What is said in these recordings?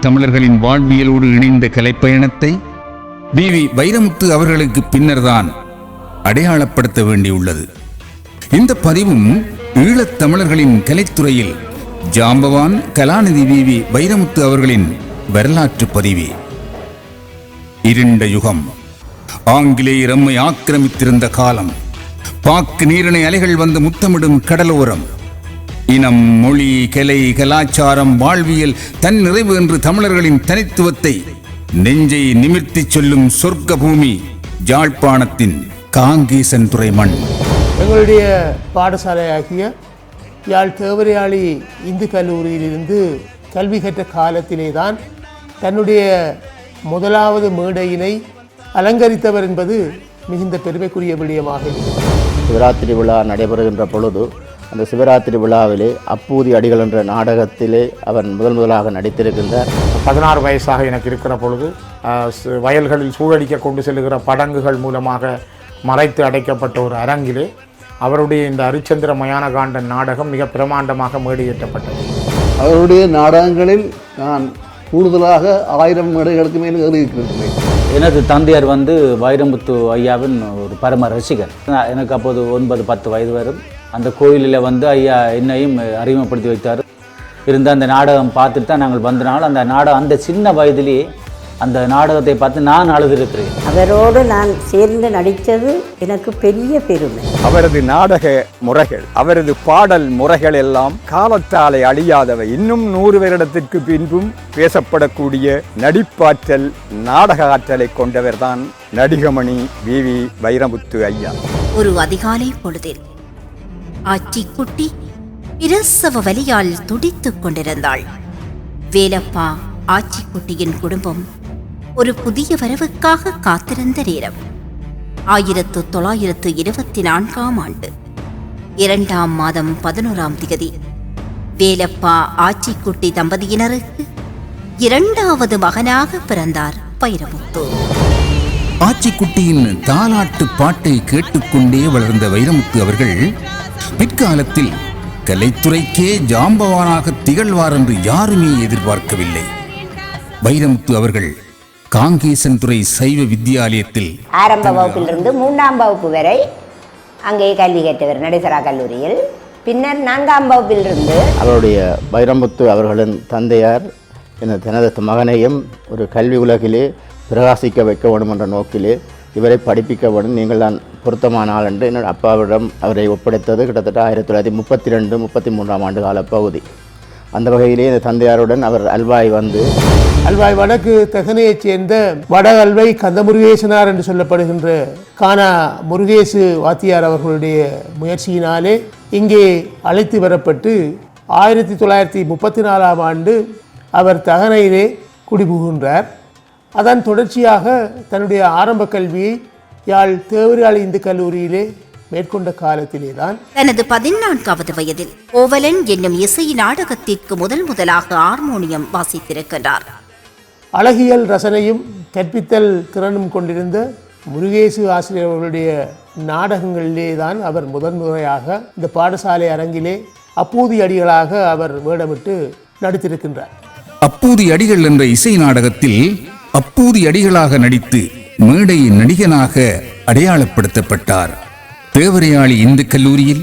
தமிழர்களின் வாழ்வியலோடு இணைந்த கலைப்பயணத்தை we. V. Vairamuthu அவர்களுக்கு பின்னர்தான் அடையாளப்படுத்த வேண்டியுள்ளது. இந்த பதிவும் ஈழத் தமிழர்களின் கலைத்துறையில் ஜாம்பவான் கலாநிதி வி. வி. வைரமுத்து அவர்களின் வரலாற்று பதிவே. இருண்ட யுகம். ஆங்கிலேயர் அம்மை ஆக்கிரமித்திருந்த காலம். பாக்கு நீரிணை அலைகள் வந்து முத்தமிடும் கடலோரம். இனம் மொழி கலை கலாச்சாரம் வாழ்வியல் தன் நிறைவு என்று தமிழர்களின் தனித்துவத்தை நெஞ்சை நிமிர்த்திச் சொல்லும் சொர்க்க பூமி ஜாழ்ப்பாணத்தின் காங்கேசன் துறை மண் எங்களுடைய பாடசாலையாகிய யாழ் தேவரையாளி இந்து கல்லூரியிலிருந்து கல்வி கற்ற காலத்திலே தான் தன்னுடைய முதலாவது மேடையினை அலங்கரித்தவர் என்பது மிகுந்த பெருமைக்குரிய விடயமாக இருக்கிறது. சிவராத்திரி விழா நடைபெறுகின்ற பொழுது அந்த சிவராத்திரி விழாவிலே அப்பூதி அடிகள் என்ற நாடகத்திலே அவன் முதல் முதலாக நடித்திருக்கின்றார். பதினாறு வயசாக எனக்கு இருக்கிற பொழுது வயல்களில் சூழடிக்க கொண்டு செல்லுகிற படங்குகள் மூலமாக மறைத்து அடைக்கப்பட்ட ஒரு அரங்கிலே அவருடைய இந்த அரிச்சந்திர மயானகாண்டன் நாடகம் மிக பிரமாண்டமாக மேடையேற்றப்பட்டது. அவருடைய நாடகங்களில் நான் கூடுதலாக ஆயிரம் மேடைகளுக்கு மேல் ஏறியிருக்கிறேன் எனது தந்தையார் வந்து வைரமுத்து ஐயாவின் ஒரு பரம ரசிகர் எனக்கு அப்போது ஒன்பது பத்து வயது வரும். அந்த கோயிலில் வந்து ஐயா என்னையும் அறிமுகப்படுத்தி வைத்தார். இருந்த அந்த நாடகம் பார்த்துட்டு தான் நாங்கள் வந்தனால அந்த நாடகம் அந்த சின்ன வயதிலேயே அந்த நாடகத்தை பார்த்து நான் அழுதிருக்கிறேன். அவரோடு நான் சேர்ந்து நடித்தது எனக்கு பெரிய பெருமை. அவரது நாடக முறைகள் அவரது பாடல் முறைகள் எல்லாம் காலத்தாலே அழியாதவை. இன்னும் நூறு வருடத்திற்கு பின்பும் பேசப்படக்கூடிய நடிப்பாற்றல் நாடக ஆற்றலை கொண்டவர்தான் நடிகமணி வி வி வைரமுத்து ஐயா. ஒரு அதிகாலை பொழுதில் ஆச்சிக்குட்டி பிரசவ வலியால் துடித்துக் கொண்டிருந்தாள். வேலப்பா ஆச்சிக்குட்டியின் குடும்பம் ஒரு புதிய வரவுக்காக காத்திருந்த நேரம். ஆயிரத்து தொள்ளாயிரத்து இருபத்தி நான்காம் ஆண்டு. இரண்டாம் மாதம் பதினோராம் திகதி. வேலப்பா ஆச்சிக்குட்டி தம்பதியினருக்கு இரண்டாவது மகனாக பிறந்தார் வைரமுத்து. ஆச்சிக்குட்டியின் தாலாட்டு பாட்டை கேட்டுக்கொண்டே வளர்ந்த வைரமுத்து அவர்கள் பிற்காலத்தில் கலைத்துறைக்கே ஜாம்பவானாக திகழ்வார் என்று யாருமே எதிர்பார்க்கவில்லை. வைரமுத்து அவர்கள் காங்கேசன் துறை சைவ வித்தியாலயத்தில் ஆரம்ப வகுப்பிலிருந்து மூன்றாம் வகுப்பு வரை அங்கே கல்வி கற்றவர் நடேசரா கல்லூரியில். பின்னர் நான்காம் வகுப்பிலிருந்து அவருடைய வைரமுத்து அவர்களின் தந்தையார் இந்த தனது மகனையும் ஒரு கல்வி உலகிலே பிரகாசிக்க வைக்க வேண்டும் என்ற நோக்கிலே இவரை படிப்பிக்க வேண்டும் நீங்கள் தான் பொருத்தமான ஆள் என்று என்னோட அப்பாவிடம் அவரை ஒப்படைத்தது கிட்டத்தட்ட ஆயிரத்தி தொள்ளாயிரத்தி முப்பத்தி ரெண்டு முப்பத்தி மூன்றாம் ஆண்டு கால பகுதி அந்த வகையிலே இந்த தந்தையாருடன் அவர் அல்வாய் வந்து அல்வாய் வடக்கு தகனையைச் சேர்ந்த வட அல்வை கந்தமுருகேசனார் என்று சொல்லப்படுகின்ற கானா முருகேசு வாத்தியார் அவர்களுடைய முயற்சியினாலே இங்கே அழைத்து வரப்பட்டு ஆயிரத்தி தொள்ளாயிரத்தி முப்பத்தி நாலாம் ஆண்டு அவர் தகனையிலே குடிபுகின்றார். அதன் தொடர்ச்சியாக தன்னுடைய ஆரம்ப கல்வியை யாழ் தேவராளி இந்து கல்லூரியிலே மேற்கொண்ட காலத்திலே தான் தனது பதினான்காவது வயதில் கோவலன் என்னும் இசை நாடகத்திற்கு முதல் முதலாக ஹார்மோனியம் வாசித்திருக்கின்றார் அழகியல் ரசனையும் கற்பித்தல் திறனும் கொண்டிருந்த முருகேசு ஆசிரியர் அவர்களுடைய நாடகங்களிலே தான் அவர் முதன் முறையாக இந்த பாடசாலை அரங்கிலே அப்பூதி அடிகளாக அவர் வேடமிட்டு நடித்திருக்கின்றார். அப்பூதி அடிகள் என்ற இசை நாடகத்தில் அப்பூதி அடிகளாக நடித்து மேடை நடிகனாக அடையாளப்படுத்தப்பட்டார். தேவரையாளி இந்து கல்லூரியில்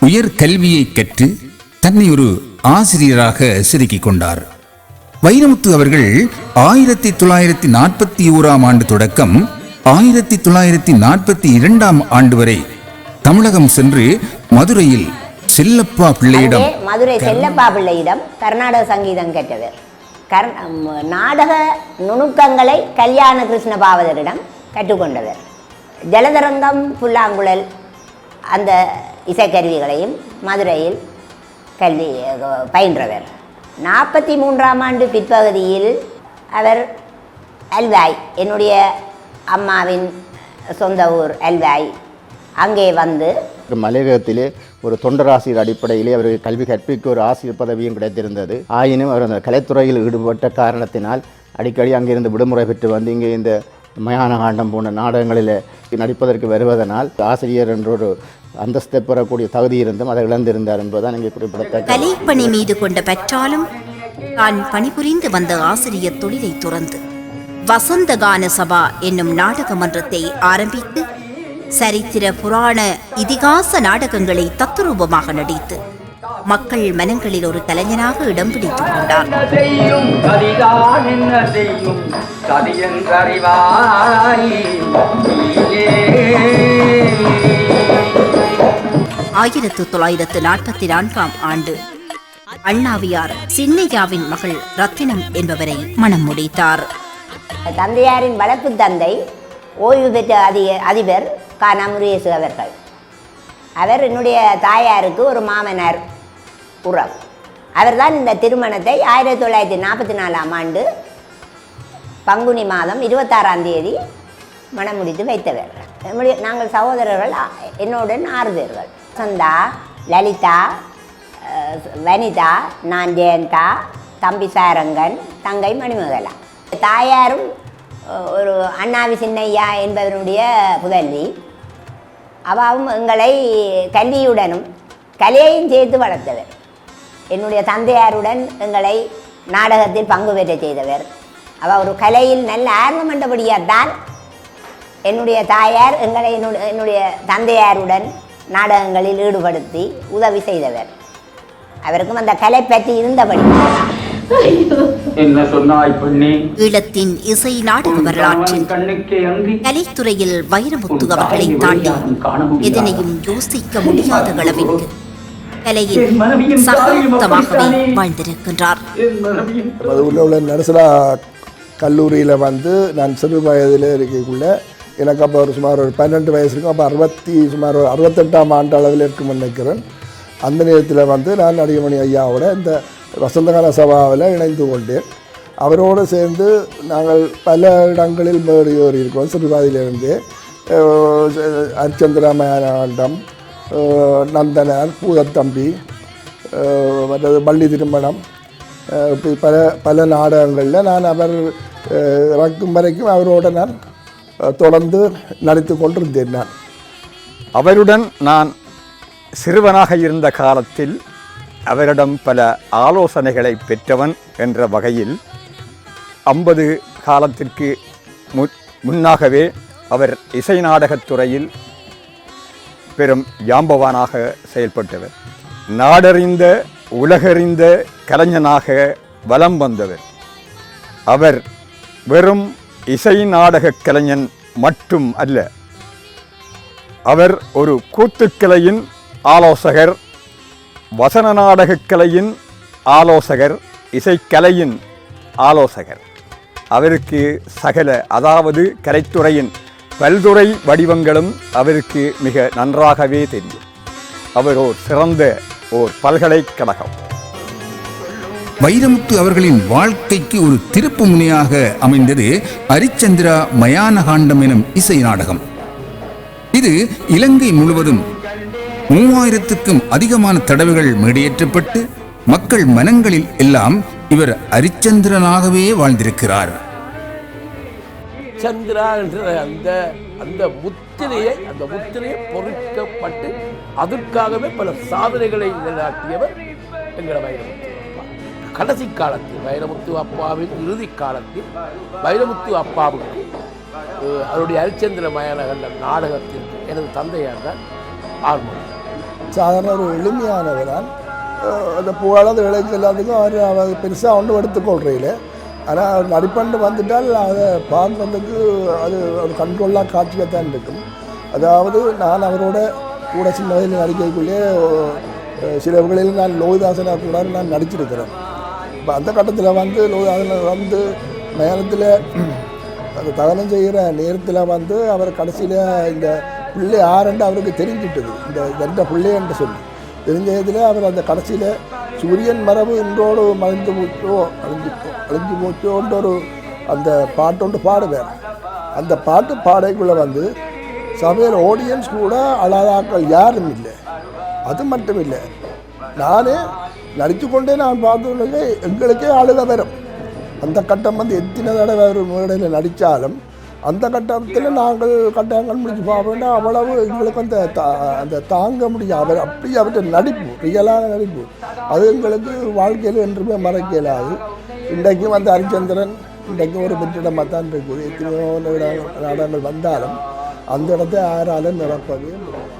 உயர் கல்வியை கற்று தன்னை ஒரு ஆசிரியராக செதுக்கிக் கொண்டார். வைரமுத்து அவர்கள் ஆயிரத்தி தொள்ளாயிரத்தி நாற்பத்தி ஓராம் ஆண்டு தொடக்கம் ஆயிரத்தி தொள்ளாயிரத்தி நாற்பத்தி இரண்டாம் ஆண்டு வரை தமிழகம் சென்று மதுரையில் செல்லப்பா பிள்ளையிடம் மதுரை செல்லப்பா பிள்ளையிடம் கர்நாடக சங்கீதம் கற்றவர் கர் நாடக நுணுக்கங்களை கல்யாண கிருஷ்ண பாவதரிடம் கற்றுக்கொண்டவர். ஜலதரங்கம் புல்லாங்குழல் அந்த இசைக்கருவிகளையும் மதுரையில் கல்வி பயின்றவர். நாற்பத்தி மூன்றாம் ஆண்டு பிற்பகுதியில் அவர் அல்வாய் என்னுடைய அம்மாவின் சொந்த ஊர் அல்வாய் அங்கே வந்து மலையகத்திலே ஒரு தொண்டராசிரியர் அடிப்படையிலே அவருக்கு கல்வி கற்பிக்க ஒரு ஆசிரியர் பதவியும் கிடைத்திருந்தது. ஆயினும் அவர் அந்த கலைத்துறையில் ஈடுபட்ட காரணத்தினால் அடிக்கடி அங்கிருந்து விடுமுறை பெற்று வந்து இங்கே இந்த மயான காண்டம் போன்ற நாடகங்களில் நடிப்பதற்கு வருவதனால் ஆசிரியர் என்ற ஒரு அந்தஸ்தை பெறக்கூடிய தகுதி இருந்தும் அதை இழந்திருந்தார் என்பதுதான் இங்கே குறிப்பிடத்தக்க கலைப்பணி மீது கொண்ட பற்றாலும் தான் பணிபுரிந்து வந்த ஆசிரியர் தொழிலை துறந்து வசந்த கான சபா என்னும் நாடக மன்றத்தை ஆரம்பித்து சரித்திர புராண இதிகாச நாடகங்களை தத்துரூபமாக நடித்து மக்கள் மனங்களில் ஒரு கலைஞனாக இடம் பிடித்துக் கொண்டார். ஆயிரத்து தொள்ளாயிரத்து நாற்பத்தி நான்காம் ஆண்டு அண்ணாவியார் சின்னையாவின் மகள் ரத்தினம் என்பவரை மணம் முடித்தார். தந்தையாரின் வளர்ப்பு தந்தை ஓய்வு பெற்ற அதிக அதிபர் கானா முருகேசு அவர்கள். அவர் என்னுடைய தாயாருக்கு ஒரு மாமனார் உறவு. அவர்தான் இந்த திருமணத்தை ஆயிரத்தி தொள்ளாயிரத்தி நாற்பத்தி நாலாம் ஆண்டு பங்குனி மாதம் இருபத்தாறாம் தேதி மணம் முடித்து வைத்தவர். நம்முடைய நாங்கள் சகோதரர்கள் என்னுடன் ஆறு பேர்கள் சந்தா லலிதா வனிதா நான் ஜெயந்தா தம்பி சாரங்கன் தங்கை மணிமகலா. தாயாரும் ஒரு அண்ணாவி சின்னையா என்பவருடைய புதல்வி. அவாவும் எங்களை கல்வியுடனும் கலையையும் சேர்த்து வளர்த்தவர். என்னுடைய தந்தையாருடன் எங்களை நாடகத்தில் பங்கு பெற்ற செய்தவர். அவ ஒரு கலையில் நல்ல ஆர்வம் என்றபடியால் தான் என்னுடைய தாயார் எங்களை என்னுடைய என்னுடைய தந்தையாருடன் நாடகங்களில் ஈடுபடுத்தி உதவி செய்தவர். அவருக்கும் அந்த கலை பற்றி இருந்தபடி என்ன சொன்னாய் பெண்ணே? ஈழத்தின் இசை நாடக வரலாற்றில் கண்ணுக்கு அங்கி கலைத்துறையில் வைரமுத்து அவர்களை தாண்டி எதனையும் யோசிக்க முடியாத அளவிற்கு கலையில் சகாப்தமாகவே வாழ்ந்திருக்கின்றார். உள்ள உள்ள நரசலா கல்லூரியில் வந்து நான் சிறு வயதில் இருக்கக்குள்ள எனக்கு அப்போ ஒரு சுமார் ஒரு பன்னெண்டு வயசு இருக்கும். அப்போ அறுபத்தி சுமார் ஒரு அறுபத்தெட்டாம் ஆண்டு அளவில் இருக்கும்னு நினைக்கிறேன். அந்த நேரத்தில் வந்து நான் நடிகமணி ஐயாவோட இந்த வசந்தகால சபாவில் இணைந்து கொண்டேன் அவரோடு சேர்ந்து நாங்கள் பல இடங்களில் மேடு ஏறி இருக்கோம் சிறுபாதியிலிருந்து அரிச்சந்திரமயானம் நந்தனார் பூதத்தம்பி மற்றது பள்ளி திருமணம் இப்படி பல பல நாடகங்களில் நான் அவர் இறக்கும் வரைக்கும் அவரோட நான் தொடர்ந்து நடித்து கொண்டிருந்தேன் நான். அவருடன் நான் சிறுவனாக இருந்த காலத்தில் அவரிடம் பல ஆலோசனைகளை பெற்றவன் என்ற வகையில் ஐம்பது காலத்திற்கு மு- முன்னாகவே அவர் இசை நாடகத்துறையில் பெரும் யாம்பவானாக செயல்பட்டவர். நாடறிந்த உலகறிந்த கலைஞனாக வலம் வந்தவர். அவர் வெறும் இசை நாடக கலைஞன் மட்டும் அல்ல அவர் ஒரு கூத்துக்கலையின் ஆலோசகர் வசன நாடகக் கலையின் ஆலோசகர் இசைக்கலையின் ஆலோசகர். அவருக்கு சகல அதாவது கலைத்துறையின் பல்துறை வடிவங்களும் அவருக்கு மிக நன்றாகவே தெரியும். அவர் ஓர் சிறந்த ஓர் பல்கலைக்கழகம். வைரமுத்து அவர்களின் வாழ்க்கைக்கு ஒரு திருப்பு முனையாக அமைந்தது அரிச்சந்திரா மயானகாண்டம் எனும் இசை நாடகம். இது இலங்கை முழுவதும் மூவாயிரத்துக்கும் அதிகமான தடவைகள் மேடையேற்றப்பட்டு மக்கள் மனங்களில் எல்லாம் இவர் அரிச்சந்திரனாகவே வாழ்ந்திருக்கிறார். சந்திரா என்ற அந்த அந்த முத்திரையை அந்த முத்திரையை பொறிக்கப்பட்டு அதற்காகவே பல சாதனைகளை நிலைநாட்டியவர் எங்களை வைரமுத்து அப்பா கடைசி காலத்தில் வைரமுத்து அப்பாவின் இறுதி காலத்தில் வைரமுத்து அப்பாவுக்கு அவருடைய அரிச்சந்திர மயானகர் நாடகத்திற்கு எனது தந்தையார் தான் ஆர்வம் சாதாரண ஒரு எளிமையானவரான் அந்த புகழாத விளைக்கு எல்லாத்துக்கும் அவர் அவர் பெருசாக ஒன்றும் எடுத்துக்கொள்றையில் ஆனால் அவர் நடிப்பண்டு வந்துட்டால் அதை பார்க்கறதுக்கு அது ஒரு கண்ட்ரோலாக காட்சியாகத்தான் இருக்கும் அதாவது நான் அவரோட கூட சின்ன வயதில் நடிக்கக்குள்ளே சில நான் லோகிதாசனாக கூட நான் நடிச்சிருக்கிறேன் இப்போ அந்த கட்டத்தில் வந்து லோகிதாசன் வந்து நேரத்தில் அந்த தகனம் செய்கிற நேரத்தில் வந்து அவர் கடைசியில் இந்த பிள்ளை ஆரண்டு அவருக்கு தெரிஞ்சிட்டது. இந்த எந்த பிள்ளைன்னு சொல்லி. தெரிஞ்சதில் அவர் அந்த கடைசியில் சூரியன் மரபு இன்றோடு மறைந்து போச்சோ அழிஞ்சு அழிஞ்சு போச்சோன்ற ஒரு அந்த பாட்டொன்று பாடுவார். அந்த பாட்டு பாடைக்குள்ளே வந்து சபையில் ஆடியன்ஸ் கூட அழகாக்கள் யாரும் இல்லை. அது மட்டும் இல்லை. நானே நடித்து கொண்டே நான் பார்த்தோன்னே எங்களுக்கே அழுக வரும். அந்த கட்டம் வந்து எத்தனை தடவை ஒரு மேடையில் நடித்தாலும் அந்த கட்டத்தில் நாங்கள் கட்டங்கள் முடிச்சு பார்ப்போம்னா அவ்வளவு எங்களுக்கு அந்த அந்த தாங்க முடியும் அவர் அப்படி அவர்கிட்ட நடிப்பு ரியலான நடிப்பு. அது எங்களுக்கு வாழ்க்கையில் என்றுமே மறக்க இயலாது. இன்றைக்கும் வந்து ஹரிச்சந்திரன் இன்றைக்கும் ஒரு வெற்றிடமாக தான் இருக்குது. எத்தனையோ நாடகங்கள் வந்தாலும் அந்த இடத்தை யாராலும் நிரப்பவே முடியும்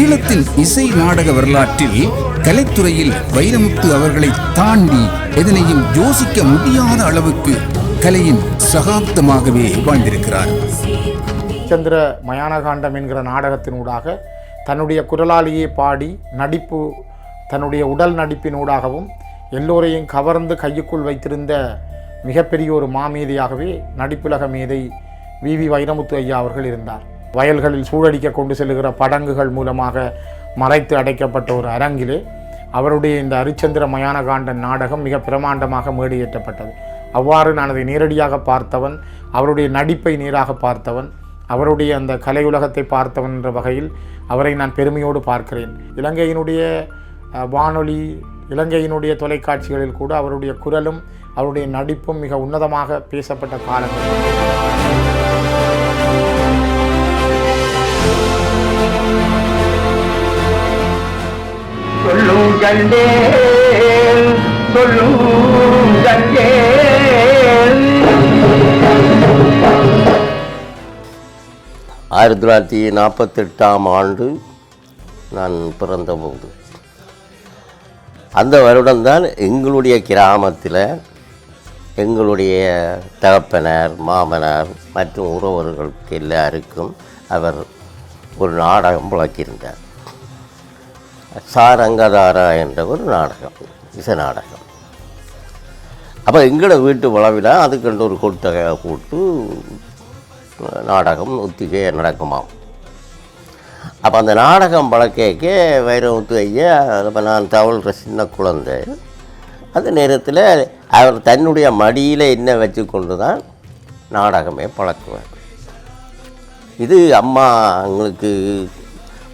ஈழத்தின் இசை நாடக வரலாற்றில் கலைத்துறையில் வைரமுத்து அவர்களை தாண்டி எதனையும் யோசிக்க முடியாத அளவுக்கு கலையின் சகாப்தமாகவே வாழ்ந்திருக்கிறார். சந்திர மயானகாண்டம் என்கிற நாடகத்தினூடாக தன்னுடைய குரலாலேயே பாடி நடிப்பு தன்னுடைய உடல் நடிப்பினூடாகவும் எல்லோரையும் கவர்ந்து கையுக்குள் வைத்திருந்த மிகப்பெரிய ஒரு மாமேதையாகவே நடிப்புலக மேதை வி வி வைரமுத்து ஐயா அவர்கள் இருந்தார். வயல்களில் சூழடிக்க கொண்டு செல்லுகிற படங்குகள் மூலமாக மறைத்து அடைக்கப்பட்ட ஒரு அரங்கிலே அவருடைய இந்த அரிச்சந்திர மயான காண்டன் நாடகம் மிக பிரமாண்டமாக மேடையேற்றப்பட்டது. அவ்வாறு நான் அதை நேரடியாக பார்த்தவன் அவருடைய நடிப்பை நேராக பார்த்தவன் அவருடைய அந்த கலையுலகத்தை பார்த்தவன் என்ற வகையில் அவரை நான் பெருமையோடு பார்க்கிறேன். இலங்கையினுடைய வானொலி இலங்கையினுடைய தொலைக்காட்சிகளில் கூட அவருடைய குரலும் அவருடைய நடிப்பும் மிக உன்னதமாக பேசப்பட்ட காலங்கள். சொல்லும் கண்டேன் சொல்லும் கண்டேன். ஆயிரத்தி தொள்ளாயிரத்தி நாற்பத்தெட்டாம் ஆண்டு நான் பிறந்தபோது அந்த வருடம்தான் எங்களுடைய கிராமத்தில் எங்களுடைய தகப்பனார் மாமனார் மற்றும் உறவர்களுக்கு எல்லாருக்கும் அவர் ஒரு நாடகம் புழக்கியிருந்தார். சாரங்கதாரா என்ற ஒரு நாடகம் இசை நாடகம். அப்போ எங்களோட வீட்டு விழாவில் அதுக்கென்று ஒரு கொட்டகை போட்டு நாடகம் ஒத்திகை நடக்குமாம். அப்போ அந்த நாடகம் பழக்கேக்க வைரமுத்து ஐயா அப்போ நான் தவழ்கிற சின்ன குழந்தை. அந்த நேரத்தில் அவர் தன்னுடைய மடியில் என்ன வச்சு கொண்டு தான் நாடகமே பழக்குவார். இது அம்மா எங்களுக்கு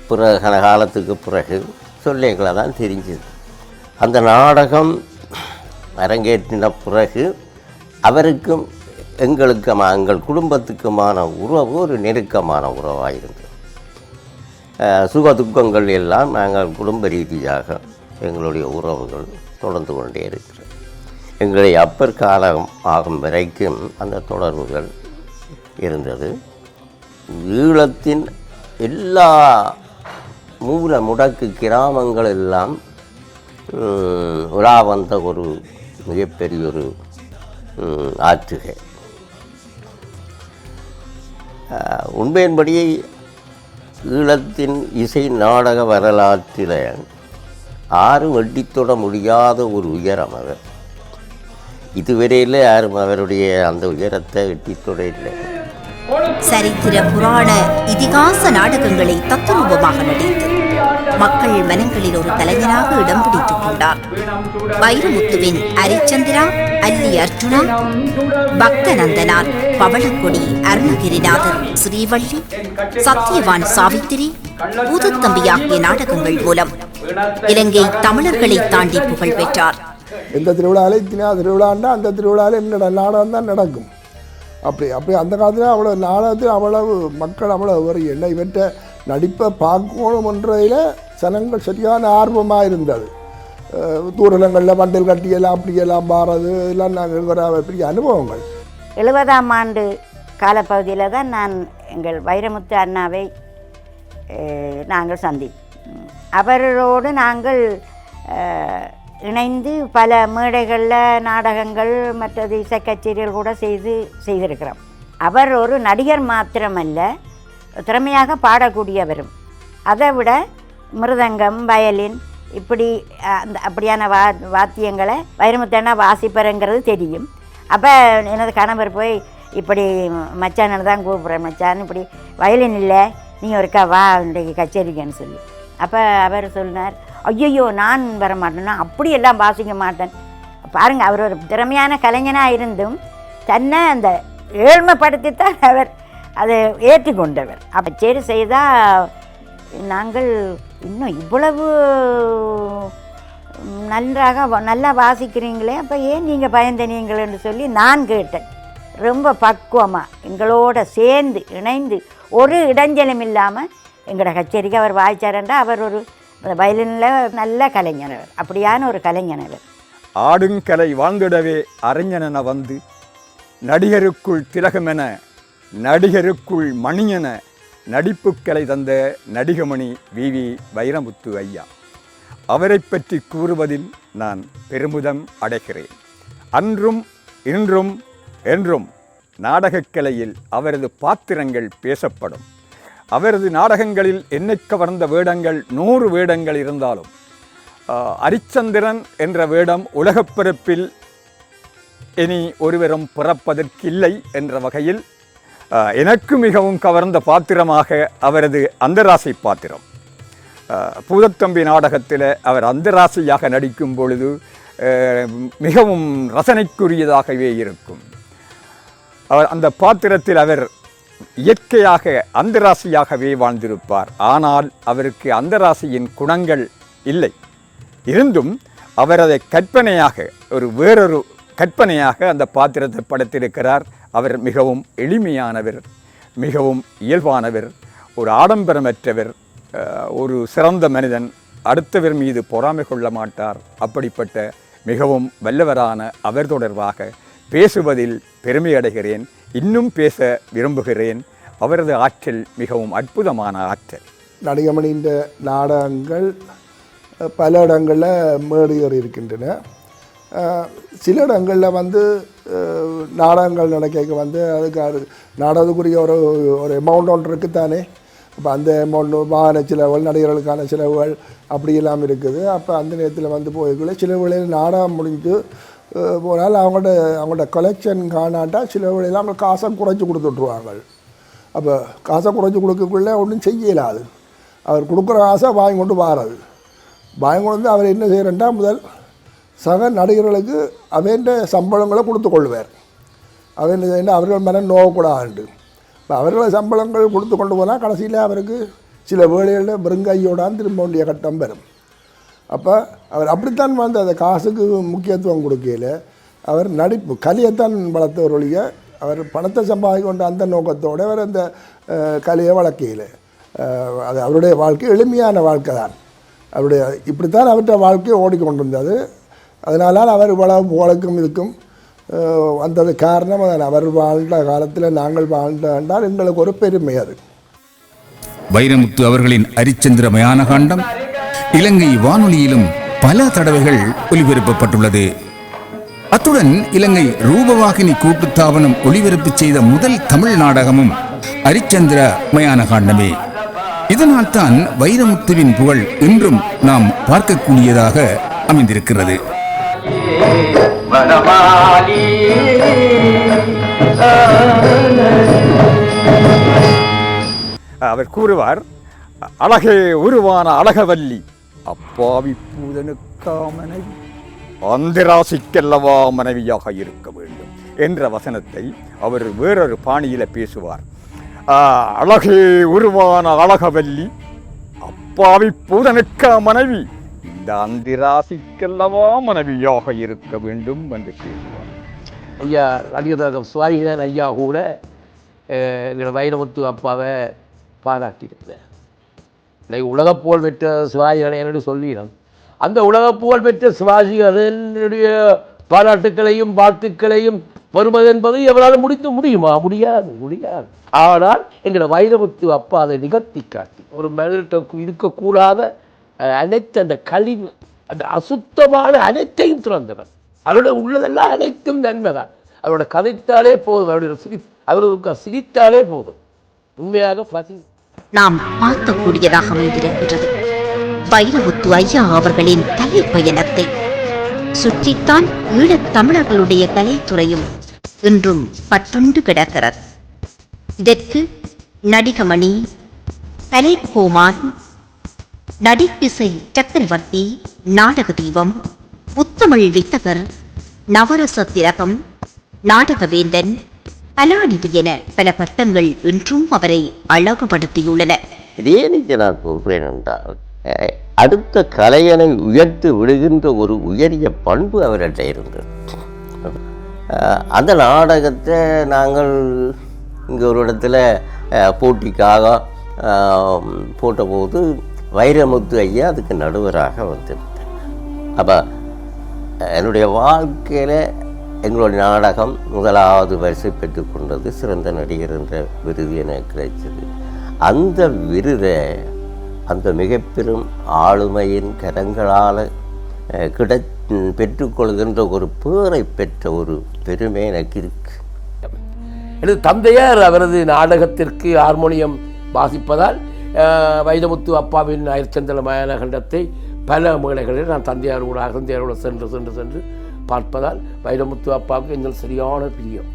பிற காலத்துக்கு பிறகு சொல்லி எங்களை தான் தெரிஞ்சுது. அந்த நாடகம் அரங்கேற்றின பிறகு அவருக்கும் எங்களுக்கும் எங்கள் குடும்பத்துக்குமான உறவு ஒரு நெருக்கமான உறவாக இருந்தது சுக துக்கங்கள் எல்லாம் நாங்கள் குடும்ப ரீதியாக எங்களுடைய உறவுகள் தொடர்ந்து கொண்டே இருக்கிறது. எங்களை அப்பர் காலம் ஆகும் வரைக்கும் அந்த தொடர்புகள் இருந்தது. ஈழத்தின் எல்லா மூல முடக்கு கிராமங்கள் எல்லாம் உலா வந்த ஒரு மிகப்பெரிய ஒரு ஆற்றுகை உண்மையின்படியே உண்மையின்படி ஈழத்தின் இசை நாடக வரலாற்றில் யாரும் வெட்டித்தொட முடியாத ஒரு உயரம் அவர். இதுவரையில் யாரும் அவருடைய அந்த உயரத்தை எட்டித்தொட இல்லை சரித்திர புராண இதிகாச நாடகங்களை தத்துரூபமாக நடித்து மக்கள் மனங்களில் ஒரு கலைஞராக இடம் பிடித்துக் கொண்டார். வைரமுத்துவின் அரிச்சந்திரா அல்லி அர்ஜுனா பக்தநந்தனார் பவளக்கொடி அருணகிரிநாதர் ஸ்ரீவள்ளி சத்தியவான் சாவித்திரி பூதத்தம்பி ஆகிய நாடகங்கள் மூலம் இலங்கை தமிழர்களை தாண்டி புகழ் பெற்றார். எந்த திருவிழாவில் இத்தனை திருவிழான்னா அந்த திருவிழாவில் என்ன நாடகம் தான் நடக்கும். அப்படி அப்படி அந்த காலத்தில் அவ்வளோ நாடகத்தில் அவ்வளவு மக்கள் அவ்வளோ ஒரு என்ன இவற்றை நடிப்பை பார்க்கணுமன்றதில் ஜனங்கள் சரியான ஆர்வமாக இருந்தது. அஹ் தூரலங்களில் மண்டல் கட்டியெல்லாம் அப்படியெல்லாம் பாடுறது இதெல்லாம் நாங்கள் ஒரு பெரிய அனுபவங்கள். எழுபதாம் ஆண்டு காலப்பகுதியில் தான் நான் எங்கள் வைரமுத்து அண்ணாவை நாங்கள் சந்தி அவரோடு நாங்கள் இணைந்து பல மேடைகளில் நாடகங்கள் மற்றது இசை கச்சேரிகள் கூட செய்து செய்திருக்கிறோம். அவர் ஒரு நடிகர் மாத்திரமல்ல திறமையாக பாடக்கூடியவரும். அதை விட மிருதங்கம் வயலின் இப்படி அந்த அப்படியான வா வாத்தியங்களை வைரமுத்தண்ணா வாசிப்பருங்கிறது தெரியும். அப்போ எனது கணவர் போய் இப்படி மச்சானு தான் கூப்பிட்றேன் மச்சான் இப்படி வயலின் இல்லை நீ ஒருக்கா வா இன்றைக்கு கச்சேரிக்கன்னு சொல்லி. அப்போ அவர் சொன்னார் ஐயையோ நான் வர மாட்டேன்னா அப்படியெல்லாம் வாசிக்க மாட்டேன். பாருங்கள் அவர் ஒரு திறமையான கலைஞனாக இருந்தும் தன்னை அந்த ஏழ்மைப்படுத்தித்தான் அவர். அதை ஏற்றுக்கொண்டவர். அப்போ சரி செய்தால் நாங்கள் இன்னும் இவ்வளவு நன்றாக நல்லா வாசிக்கிறீங்களே அப்போ ஏன் நீங்கள் பயந்தனீங்களேன்னு சொல்லி நான் கேட்டேன். ரொம்ப பக்குவமாக எங்களோட சேர்ந்து இணைந்து ஒரு இடைஞ்சலும் இல்லாமல் எங்களோட கச்சேரிக்கு அவர் வாய்ச்சாரண்டா அவர் ஒரு வயலினில் நல்ல கலைஞனவர் அப்படியான ஒரு கலைஞனவர் ஆடுங்கலை வாழ்ந்திடவே அறிஞனென வந்து நடிகருக்குள் திலகமென நடிகருக்குள் மணியென நடிப்புக்களை தந்த நடிகமணி வி. வி. வைரமுத்து ஐயா. அவரை பற்றி கூறுவதில் நான் பெருமிதம் அடைகிறேன். அன்றும் இன்றும் என்றும் நாடகக்கலையில் அவரது பாத்திரங்கள் பேசப்படும். அவரது நாடகங்களில் என்னை கவர்ந்த வேடங்கள் நூறு வேடங்கள் இருந்தாலும் அரிச்சந்திரன் என்ற வேடம் உலகப்பிறப்பில் இனி ஒருவரும் பிறப்பதற்கில்லை என்ற வகையில் எனக்கு மிகவும் கவர்ந்த பாத்திரமாக அவரது அந்தராசை பாத்திரம். ஆஹ், பூதத்தம்பி நாடகத்தில் அவர் அந்தராசியாக நடிக்கும் பொழுது மிகவும் ரசனைக்குரியதாகவே இருக்கும். அவர் அந்த பாத்திரத்தில் அவர் இயற்கையாக அந்தராசியாகவே வாழ்ந்திருப்பார். ஆனால் அவருக்கு அந்தராசியின் குணங்கள் இல்லை. இருந்தும் அவர் அதை கற்பனையாக ஒரு வேறொரு கற்பனையாக அந்த பாத்திரத்தை படைத்திருக்கிறார். அவர் மிகவும் எளிமையானவர் மிகவும் இயல்பானவர் ஒரு ஆடம்பரமற்றவர் ஒரு சிறந்த மனிதன். அடுத்தவர் மீது பொறாமை கொள்ள மாட்டார். அப்படிப்பட்ட மிகவும் வல்லவரான அவர் தொடர்பாக பேசுவதில் பெருமை அடைகிறேன். இன்னும் பேச விரும்புகிறேன். அவரது ஆற்றல் மிகவும் அற்புதமான ஆற்றல். நடிகமணியின் நாடகங்கள் பல இடங்களில் மேடையேறி இருக்கின்றன சில இடங்களில் வந்து நாடகங்கள் நடக்க வந்து அதுக்கு அது நாடகத்துக்குரிய ஒரு ஒரு அமௌண்ட் ஒன்று இருக்குத்தானே? அப்போ அந்த அமௌண்ட் வாகன செலவுகள் நடிகர்களுக்கான செலவுகள் அப்படி எல்லாம் இருக்குது. அப்போ அந்த நேரத்தில் வந்து போய்க்குள்ள சில வேளையில் நாடகம் முடிஞ்சு போனால் அவங்கள்ட்ட அவங்கள்ட்ட கலெக்ஷன் காணாட்டா சில வேளையில் அவங்க காசை குறைச்சி கொடுத்துட்ருவாங்க அப்போ காசை குறைச்சி கொடுக்கக்குள்ளே ஒன்றும் செய்யலாது அவர் கொடுக்குற காசை வாங்கி கொண்டு வாரது. வாங்கி கொண்டு வந்து அவர் என்ன செய்கிறேன்டா முதல்? சக நடிகர்களுக்கு அவன் சம்பளங்களை கொடுத்து கொள்வார் அவன் அவர்கள் மனம் நோகக்கூடாது. இப்போ அவர்கள் சம்பளங்கள் கொடுத்து கொண்டு போனால் கடைசியில் அவருக்கு சில வேலைகளில் வெறுங்கையோடான் திரும்ப வேண்டிய கட்டம் வரும். அப்போ அவர் அப்படித்தான் வந்து அந்த காசுக்கு முக்கியத்துவம் கொடுக்கல அவர் நடிப்பு கலையைத்தான் வளர்த்தவர் ஒழிய அவர் பணத்தை சம்பாதிக்க கொண்ட அந்த நோக்கத்தோடு அவர் அந்த கலையை வளர்க்கையில். அது அவருடைய வாழ்க்கை எளிமையான வாழ்க்கை தான் அவருடைய இப்படித்தான் அவர்கிட்ட வாழ்க்கையை ஓடிக்கொண்டிருந்தது. அதனால் அவர் இவ்வளவு புகழுக்கும் இதுக்கும் வந்தது காரணம் அதன். அவர் வாழ்ந்த காலத்தில் நாங்கள் வாழ்ந்த என்றால் எங்களுக்கு ஒரு பெருமை அது. வைரமுத்து அவர்களின் அரிச்சந்திர மயான காண்டம் இலங்கை வானொலியிலும் பல தடவைகள் ஒலிபரப்பப்பட்டுள்ளது. அத்துடன் இலங்கை ரூபவாகினி கூட்டுத்தாபனம் ஒளிபரப்பு செய்த முதல் தமிழ் நாடகமும் அரிச்சந்திர மயான காண்டமே இதனால்தான் வைரமுத்துவின் புகழ் இன்றும் நாம் பார்க்கக்கூடியதாக அமைந்திருக்கிறது. வனமாலி அவர் கூறுவார் அழகே உருவான அழகவல்லி அப்பாவி பூதனுக்கா மனைவி மனைவியாக இருக்க வேண்டும் என்ற வசனத்தை அவர் வேறொரு பாணியில் பேசுவார். ஆ, அழகே உருவான அழகவல்லி அப்பாவி பூதனுக்கா மனைவி இந்த அந்திராசிக்கல்லவா மனைவியாக இருக்க வேண்டும் என்று பேசுவார் ஐயா நடிகர் சுவாமிதான் ஐயா கூட அஹ், எங்களோட வைரமுத்து அப்பாவை பாராட்டியிருக்கிறார் இன்னைக்கு உலகப் புகழ் பெற்ற சிவாஜிகளை என்று சொல்லிடும் அந்த உலகப் புகழ் பெற்ற சிவாஜிகளினுடைய பாராட்டுக்களையும் வாழ்த்துக்களையும் வருவது என்பது எவரால் முடித்து முடியுமா? முடியாது முடியாது. ஆனால் எங்களோட வைரமுத்து அப்பா அதை நிகழ்த்தி காட்டி ஒரு மனிதர்கிட்ட இருக்கக்கூடாத அனைத்து அந்த கழிவு அந்த அசுத்தமான அனைத்தையும் துறந்தவர். அவருடைய உள்ளதெல்லாம் அனைத்தும் நன்மை தான் அவரோட கதைத்தாலே போதும். அவருடைய சிரி அவருக்கு சிரித்தாலே போதும். உண்மையாக பசி. நாம் பார்க்கக்கூடியதாக அமைந்திருக்கிறது வைரமுத்து ஐயா அவர்களின் கலை பயணத்தை சுற்றித்தான் ஈழத் தமிழர்களுடைய கலைத்துறையும் இன்றும் பட்டுண்டு கிடக்கிறது. இதற்கு நடிகமணி கலைக்கோமான் நடிப்பிசை சக்கரவர்த்தி நாடக தீபம் முத்தமிழ் வித்தகர் நவரச திலகம் நாடகவேந்தன் கலாநிதி என பல பட்டங்கள் இன்றும் அவரை அழகுபடுத்தியுள்ளன. இதே நான் கூறுகிறேன் என்றால் அடுத்த கலையனை உயர்த்து விடுகின்ற ஒரு உயரிய பண்பு அவர்கிட்ட இருந்தது. அந்த நாடகத்தை நாங்கள் இங்கே ஒரு இடத்துல போட்டிக்காக போட்டபோது வைரமுத்து ஐயா அதுக்கு நடுவராக வந்திருந்தேன் அப்போ என்னுடைய வாழ்க்கையில் எங்களுடைய நாடகம் முதலாவது வரிசை பெற்றுக்கொண்டது சிறந்த நடிகர் என்ற விருது எனக்கு கிடைச்சது அந்த விருதை அந்த மிக பெரும் ஆளுமையின் கரங்களால் அஹ், கிடை பெற்றுக்கொள்கின்ற ஒரு பேரை பெற்ற ஒரு பெருமை எனக்கு இருக்கு. எனது தந்தையார் அவரது நாடகத்திற்கு ஹார்மோனியம் வாசிப்பதால் வைதமுத்து வைரமுத்து அப்பாவின் அயற்சந்திர மயானகண்டத்தை பல மேடைகளில் நான் தந்தையார் கூட தந்தையாரோட சென்று சென்று சென்று பார்ப்பதால் வைரமுத்து அப்பாவுக்கு எங்கள் சரியான பிரியம்.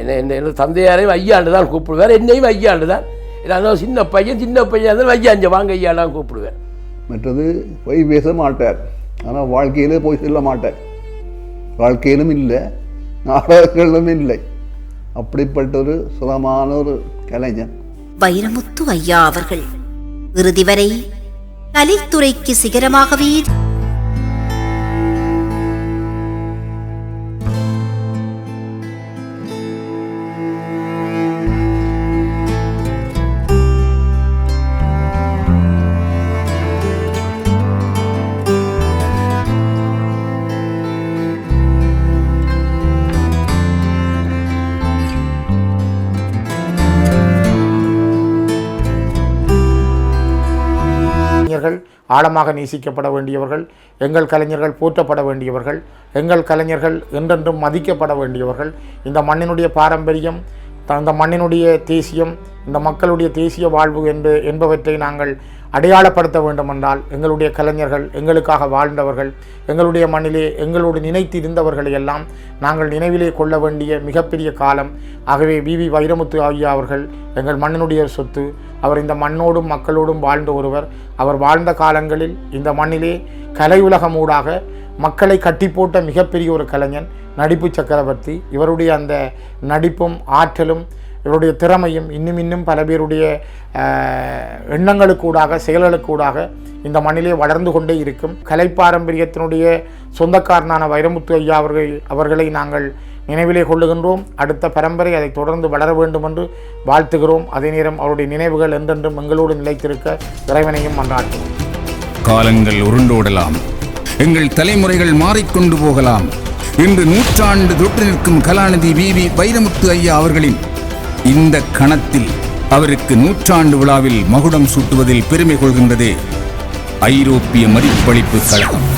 என்ன என்ன எனது தந்தையாரையும் ஐயாண்டு தான் கூப்பிடுவார் என்னையும் ஐயாண்டு தான். நான் சின்ன பையன் சின்ன பையன் இருந்தாலும் ஐயா அஞ்சு வாங்க தான் கூப்பிடுவேன். மற்றது போய் பேச மாட்டார். ஆனால் வாழ்க்கையிலே போய் சொல்ல மாட்டார். வாழ்க்கையிலும் இல்லை நாடகங்களிலும் இல்லை. அப்படிப்பட்ட ஒரு சுதமான ஒரு கலைஞன். வைரமுத்து ஐயா அவர்கள். இறுதி வரை கலைத்துறைக்கு சிகரமாகவே ஆழமாக நேசிக்கப்பட வேண்டியவர்கள் எங்கள் கலைஞர்கள் போற்றப்பட வேண்டியவர்கள் எங்கள் கலைஞர்கள் என்றென்றும் மதிக்கப்பட வேண்டியவர்கள். இந்த மண்ணினுடைய பாரம்பரியம் த- இந்த மண்ணினுடைய தேசியம் இந்த மக்களுடைய தேசிய வாழ்வு என்று என்பவற்றை நாங்கள் அடையாளப்படுத்த வேண்டுமென்றால் எங்களுடைய கலைஞர்கள் எங்களுக்காக வாழ்ந்தவர்கள் எங்களுடைய மண்ணிலே எங்களோடு நினைத்து இருந்தவர்களை எல்லாம் நாங்கள் நினைவிலே கொள்ள வேண்டிய மிகப்பெரிய காலம். ஆகவே வி. வி. வைரமுத்து ஐயா அவர்கள் எங்கள் மண்ணினுடைய சொத்து அவர் இந்த மண்ணோடும் மக்களோடும் வாழ்ந்த ஒருவர் அவர் வாழ்ந்த காலங்களில் இந்த மண்ணிலே கலை உலகம் ஊடாக மக்களை கட்டி போட்ட மிகப்பெரிய ஒரு கலைஞன் நடிப்பு சக்கரவர்த்தி. இவருடைய அந்த நடிப்பும் ஆற்றலும் இவருடைய திறமையும் இன்னும் இன்னும் பல பேருடைய எண்ணங்களுக்கூடாக செயல்களுக்கூடாக இந்த மண்ணிலே வளர்ந்து கொண்டே இருக்கும். கலை பாரம்பரியத்தினுடைய சொந்தக்காரனான வைரமுத்து ஐயா அவர்கள் அவர்களை நாங்கள் நினைவிலே கொள்ளுகின்றோம். அடுத்த பரம்பரை அதை தொடர்ந்து வளர வேண்டும் என்று வாழ்த்துகிறோம். அதே நேரம் அவருடைய நினைவுகள் என்றென்றும் எங்களோடு நிலைத்திருக்க இறைவனையும் மன்றாடுகிறோம். காலங்கள் உருண்டோடலாம். எங்கள் தலைமுறைகள் மாறிக்கொண்டு போகலாம். இன்று நூற்றாண்டு தொற்று நிற்கும் கலாநிதி வி வி வைரமுத்து ஐயா அவர்களின் இந்த கணத்தில் அவருக்கு நூற்றாண்டு விழாவில் மகுடம் சூட்டுவதில் பெருமை கொள்கின்றதே ஐரோப்பிய மதிப்பளிப்பு கழகம்.